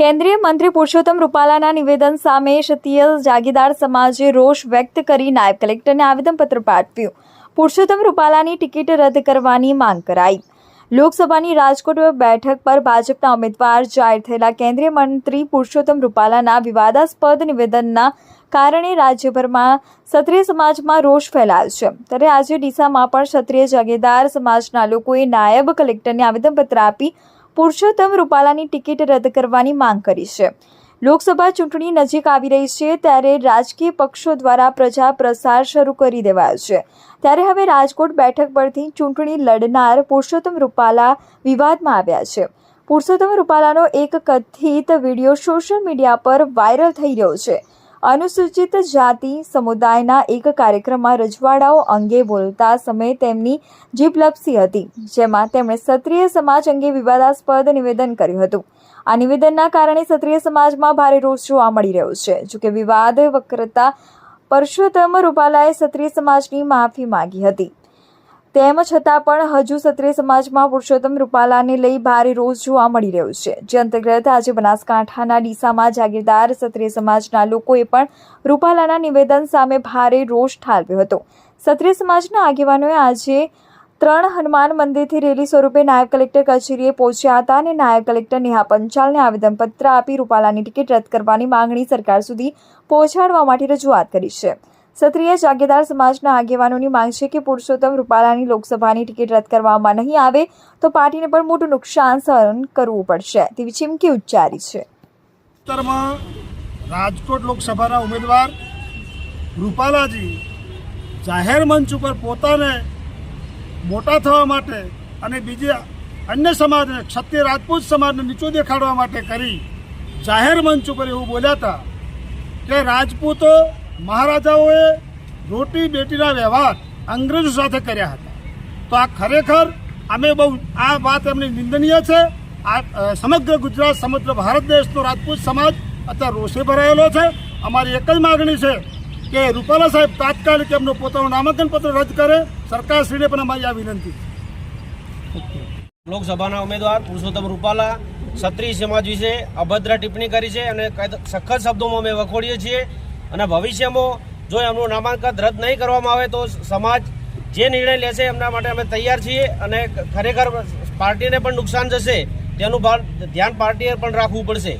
કેન્દ્રીય મંત્રી પુરુષોત્તમ રૂપાલાના નિવેદન સામે ક્ષત્રિય જાગીદાર સમાજે રોષ વ્યક્ત કરી નાયબ કલેક્ટરને આવેદનપત્ર પાઠવ્યું. પુરુષોત્તમ રૂપાલાની ટિકિટ રદ કરવાની માંગ કરાઈ. લોકસભાની રાજકોટ બેઠક પર ભાજપના ઉમેદવાર જાહેર થયેલા કેન્દ્રીય મંત્રી પુરુષોત્તમ રૂપાલાના વિવાદાસ્પદ નિવેદનના કારણે રાજ્યભરમાં ક્ષત્રિય સમાજમાં રોષ ફેલાયો છે. ત્યારે આજે ડીસામાં પણ ક્ષત્રિય જાગીરદાર સમાજના લોકોએ નાયબ કલેક્ટરને આવેદનપત્ર આપી પુરુષોત્તમ રૂપાલાની ટિકિટ રદ કરવાની માંગ કરી છે. લોકસભા ચૂંટણી નજીક આવી રહી છે ત્યારે રાજકીય પક્ષો દ્વારા પ્રજા પ્રસાર શરૂ કરી દેવાયો છે. ત્યારે હવે રાજકોટ બેઠક પરથી ચૂંટણી લડનાર પુરુષોત્તમ રૂપાલા વિવાદમાં આવ્યા છે. પુરુષોત્તમ રૂપાલાનો એક કથિત વીડિયો સોશિયલ મીડિયા પર વાયરલ થઈ રહ્યો છે. અનુસૂચિત જાતિ સમુદાયના એક કાર્યક્રમમાં રજવાડાઓ અંગે બોલતા સમયે તેમની જીભ લપસી હતી, જેમાં તેમણે ક્ષત્રિય સમાજ અંગે વિવાદાસ્પદ નિવેદન કર્યું હતું. આ નિવેદનના કારણે ક્ષત્રિય સમાજમાં ભારે રોષ જોવા મળી રહ્યો છે. જોકે વિવાદ વક્રતા પરસોત્તમ રૂપાલાએ ક્ષત્રિય સમાજની માફી માંગી હતી. તેમ છતાં પણ હજુ ક્ષત્રિય સમાજમાં પુરુષોત્તમ રૂપાલાને લઈ ભારે રોષ જોવા મળી રહ્યો છે. જે અંતર્ગત આજે બનાસકાંઠાના ડીસામાં જાગીરદાર ક્ષત્રિય સમાજના લોકોએ પણ રૂપાલાના નિવેદન સામે ભારે રોષ ઠાલવ્યો હતો. ક્ષત્રિય સમાજના આગેવાનોએ આજે ત્રણ હનુમાન મંદિરથી રેલી સ્વરૂપે નાયબ કલેક્ટર કચેરીએ પહોંચ્યા હતા અને નાયબ કલેક્ટર નેહા પંચાલને આવેદનપત્ર આપી રૂપાલાની ટિકિટ રદ કરવાની માંગણી સરકાર સુધી પહોંચાડવા માટે રજૂઆત કરી છે. ક્ષત્રિય જાગીરદાર સમાજના આગેવાનોની માંગ છે કે પુરુષોત્તમ રૂપાલાની લોકસભાની ટિકિટ રદ કરવામાં નહીં આવે તો પાર્ટીને પણ મોટું નુકસાન સહન કરવું પડશે. તેવી ચીમકી ઉચ્ચારી છે. રાજકોટ લોકસભાના ઉમેદવાર રૂપાલાજી જાહેર મંચ ઉપર પોતાને મોટા થવા માટે અને બીજે અન્ય સમાજને ક્ષત્રિય રાજપૂત સમાજને નીચો દેખાડવા માટે કરી જાહેર મંચ ઉપર એવું બોલ્યા હતા કે રાજપૂતો મહારાજાઓએ રોટી બેટીના વ્યવહાર અંગ્રેજો સાથે કર્યા હતા. તો આ ખરેખર અમે બહુ, આ વાત એમની નિંદનીય છે. આ સમગ્ર ગુજરાત, સમગ્ર ભારત દેશનો રાજપૂત સમાજ અત્યારે રોષે ભરાયેલો છે. અમારી એક જ માગણી છે કે રૂપાલા સાહેબ તાત્કાલિક એમનું પોતાનું નામાંકન પત્ર રદ કરે. સરકારશ્રીને પણ અમારી આ વિનંતી લોકસભાના ઉમેદવાર પુરુષોત્તમ રૂપાલા ક્ષત્રિય સમાજ વિશે અભદ્ર ટિપ્પણી કરી છે અને સખત શબ્દોમાં અમે વખોડીએ છીએ. અને ભવિષ્યમાં જો એમનું નામાંકન રદ નહીં કરવામાં આવે તો સમાજ જે નિર્ણય લેશે એમના માટે અમે તૈયાર છીએ અને ખરેખર પાર્ટીને પણ નુકસાન જશે તેનું ધ્યાન પાર્ટીએ પણ રાખવું પડશે.